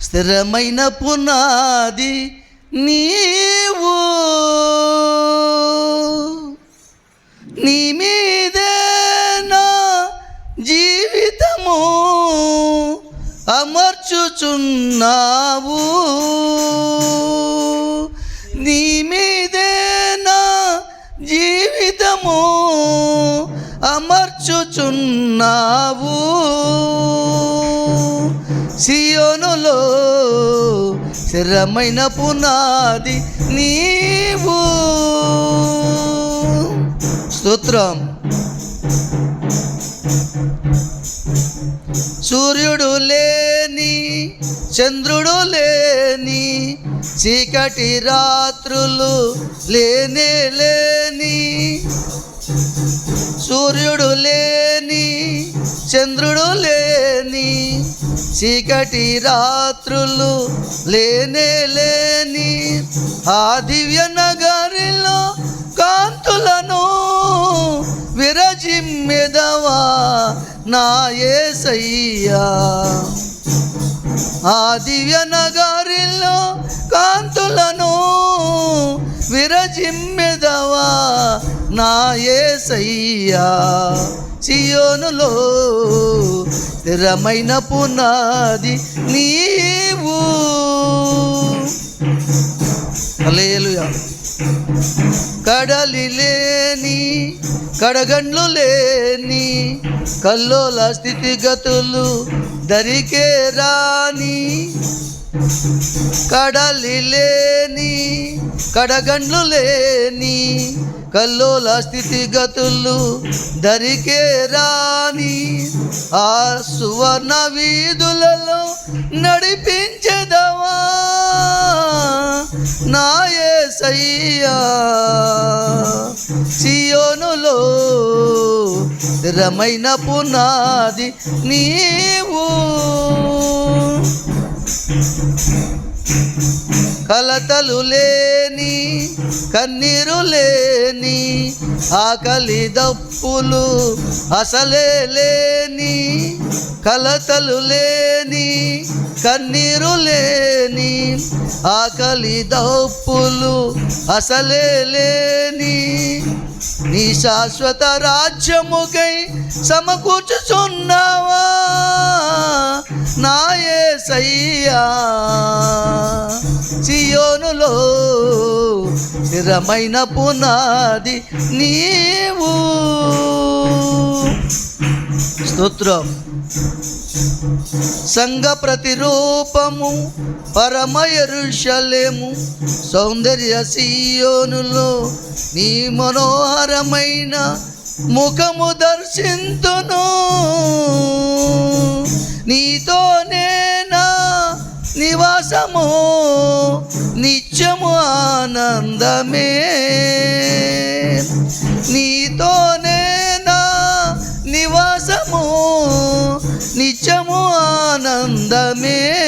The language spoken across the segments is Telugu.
స్థిరమైన పునాది నీవు. నీ మీదే నా జీవితము అమర్చుచున్నావు. నీ మీదే నా జీవితము అమర్చుచున్నావు. సియోనులో స్థిరమైన పునాది నీవు. స్తోత్రం. సూర్యుడు లేని చంద్రుడు లేని చీకటి రాత్రులు లేనే లేని. సూర్యుడు లేని చంద్రుడు చీకటి రాత్రులు లేనే లేని ఆ దివ్య నగరిలో కాంతులను విరజిమ్మెదవా నా యేసయ్యా ఆ దివ్య నగరిలో కాంతులను విరజిమ్మెదవా నా యేసయ్యా సియోనులో స్థిరమైన పునాది నీవు. హల్లెలూయా. కడలి లేని కడగండ్లు లేని కల్లోల స్థితిగతులు దరికే రాని కడలి లేని కడగండ్లు లేని కల్లోల స్థితిగతులు దరికే రాని ఆ సువర్ణ వీధులలో నడిపించదవా స్థిరమైన పునాది నీవు. కలతలు లేని కన్నీరు లేని ఆకలి దప్పులు అసలే లేని కలతలు లేని కన్నీరు లేని ఆకలి దప్పులు అసలే లేని. నీ శాశ్వత రాజ్యముకై సమకూర్చుచున్నావా? నాయే సయ్యా. సియోనులో స్థిరమైన పునాది నీవు. స్తోత్రం. సంఘ ప్రతిరూపము పరమయరుషలేము సౌందర్య సీయోనులో. నీ మనోహరమైన ముఖము దర్శింతును. నీతో నేనా నివాసము నిత్యము ఆనందమే. నీతో నేనా నివాసము నిత్యము ఆనందమే.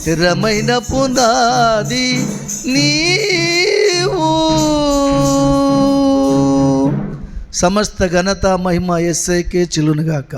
స్థిరమైన పునాది నీవు. సమస్త ఘనత మహిమ ఎస్ఐకే చిలునుగాక